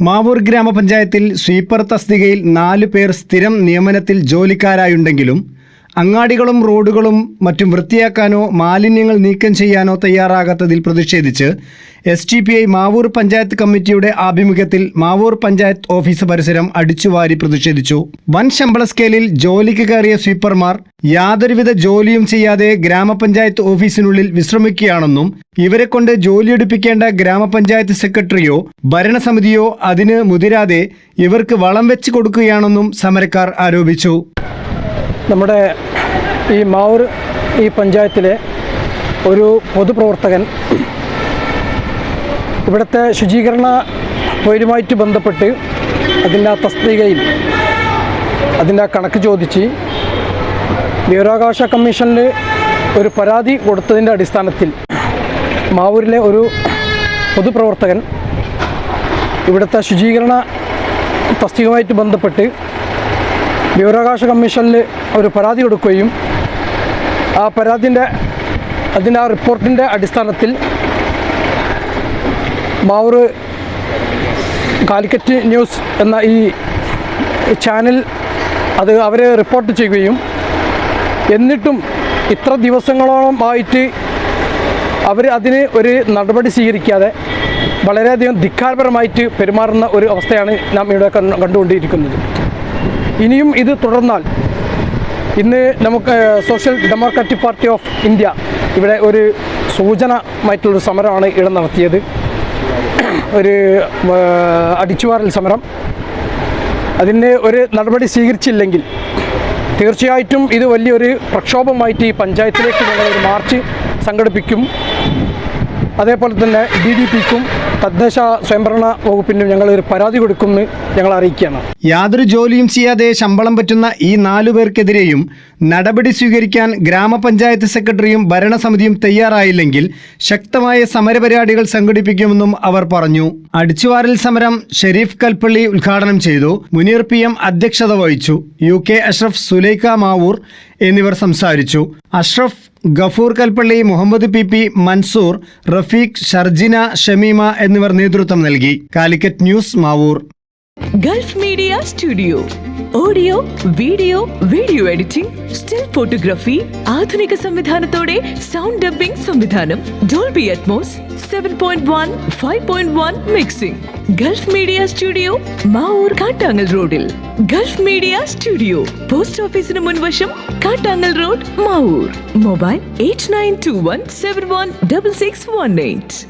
മാവൂർ ഗ്രാമപഞ്ചായത്തിൽ സ്വീപ്പർ തസ്തികയിൽ നാലു പേർ സ്ഥിരം നിയമനത്തിൽ ജോലിക്കാരായുണ്ടെങ്കിലും അങ്ങാടികളും റോഡുകളും മറ്റും വൃത്തിയാക്കാനോ മാലിന്യങ്ങൾ നീക്കം ചെയ്യാനോ തയ്യാറാകാത്തതിൽ പ്രതിഷേധിച്ച് S T P I Mavoor panchayat കമ്മിറ്റിയുടെ ആഭിമുഖ്യത്തിൽ മാവൂർ പഞ്ചായത്ത് ഓഫീസ് പരിസരം അടിച്ചുവാരി പ്രതിഷേധിച്ചു. വൻ ശമ്പള സ്കെയിലിൽ ജോലിക്ക് കയറിയ സ്വീപ്പർമാർ യാതൊരുവിധ ജോലിയും ചെയ്യാതെ ഗ്രാമപഞ്ചായത്ത് ഓഫീസിനുള്ളിൽ വിശ്രമിക്കുകയാണെന്നും ഇവരെ കൊണ്ട് ജോലിയെടുപ്പിക്കേണ്ട ഗ്രാമപഞ്ചായത്ത് സെക്രട്ടറിയോ ഭരണസമിതിയോ അതിന് മുതിരാതെ ഇവർക്ക് വളം വെച്ച് കൊടുക്കുകയാണെന്നും സമരക്കാർ ആരോപിച്ചു. നമ്മുടെ ഈ മാവൂർ ഈ പഞ്ചായത്തിലെ ഒരു പൊതുപ്രവർത്തകൻ ഇവിടുത്തെ ശുചീകരണ തൊഴിലുമായിട്ട് ബന്ധപ്പെട്ട് അതിന്റെ ആ തസ്തികയിൽ അതിന്റെ ആ കണക്ക് ചോദിച്ച് വിവരാവകാശ കമ്മീഷനിൽ ഒരു പരാതി കൊടുത്തതിന്റെ അടിസ്ഥാനത്തിൽ മാവൂരിലെ ഒരു പൊതുപ്രവർത്തകൻ ഇവിടുത്തെ ശുചീകരണ തസ്തികയുമായിട്ട് ബന്ധപ്പെട്ട് വിവരാവകാശ കമ്മീഷനിൽ ഒരു പരാതി കൊടുക്കുകയും ആ പരാതിന്റെ അതിന്റെ ആ റിപ്പോർട്ടിന്റെ അടിസ്ഥാനത്തിൽ മാവൂർ കാലിക്കറ്റ് ന്യൂസ് എന്ന ഈ ചാനൽ അത് അവരെ റിപ്പോർട്ട് ചെയ്യുകയും എന്നിട്ടും ഇത്ര ദിവസങ്ങളോളം ആയിട്ട് അവർ അതിന് ഒരു നടപടി സ്വീകരിക്കാതെ വളരെയധികം ധിക്കാരപരമായിട്ട് പെരുമാറുന്ന ഒരു അവസ്ഥയാണ് നാം ഇവിടെ കണ്ടുകൊണ്ടിരിക്കുന്നത്. ഇനിയും ഇത് തുടർന്നാൽ ഇന്ന് നമുക്ക് social democratic party of India ഇവിടെ ഒരു സൂചനമായിട്ടുള്ളൊരു സമരമാണ് ഇവിടെ നടത്തിയത്. ഒരു അടിച്ചുവാറൽ സമരം. അതിന് ഒരു നടപടി സ്വീകരിച്ചില്ലെങ്കിൽ തീർച്ചയായിട്ടും ഇത് വലിയൊരു പ്രക്ഷോഭമായിട്ട് ഈ പഞ്ചായത്തിലേക്ക് ഞങ്ങൾ ഒരു മാർച്ച് സംഘടിപ്പിക്കും. അതേപോലെ തന്നെ ഡി ഡി പിക്കും തദ്ദേശ സ്വയംഭരണ വകുപ്പിനും ഞങ്ങൾ ഒരു പരാതി കൊടുക്കുമെന്ന് ഞങ്ങൾ അറിയിക്കുകയാണ്. യാതൊരു ജോലിയും ചെയ്യാതെ ശമ്പളം പറ്റുന്ന ഈ നാലു പേർക്കെതിരെയും നടപടി സ്വീകരിക്കാൻ ഗ്രാമപഞ്ചായത്ത് സെക്രട്ടറിയും ഭരണസമിതിയും തയ്യാറായില്ലെങ്കിൽ ശക്തമായ സമരപരിപാടികൾ സംഘടിപ്പിക്കുമെന്നും അവർ പറഞ്ഞു. അടിച്ചുവാരൽ സമരം ഷെരീഫ് കൽപ്പള്ളി ഉദ്ഘാടനം ചെയ്തു. മുനീർ പി എം അധ്യക്ഷത വഹിച്ചു. യു കെ അഷ്റഫ് സുലൈഖ മാവൂർ എന്നിവർ സംസാരിച്ചു. അഷ്റഫ് ഗഫൂർ കൽപ്പള്ളി മുഹമ്മദ് പി പി മൻസൂർ റഫീഖ് ഷർജിന ഷമീമ എന്നിവർ നേതൃത്വം നൽകി. Calicut news Mavoor. Gulf media studio. Audio video video editing still photography ആധുനിക സംവിധാനത്തോടെ സൗണ്ട് ഡബ്ബിംഗ് സംവിധാനം. Dolby Atmos seven point one five point one mixing. Gulf media studio Mavoor Kattangal റോഡിൽ. Gulf media studio. Post ഓഫീസിന് മുൻവശം Kattangal road Mavoor. Mobile eight nine two one seven one double six one eight.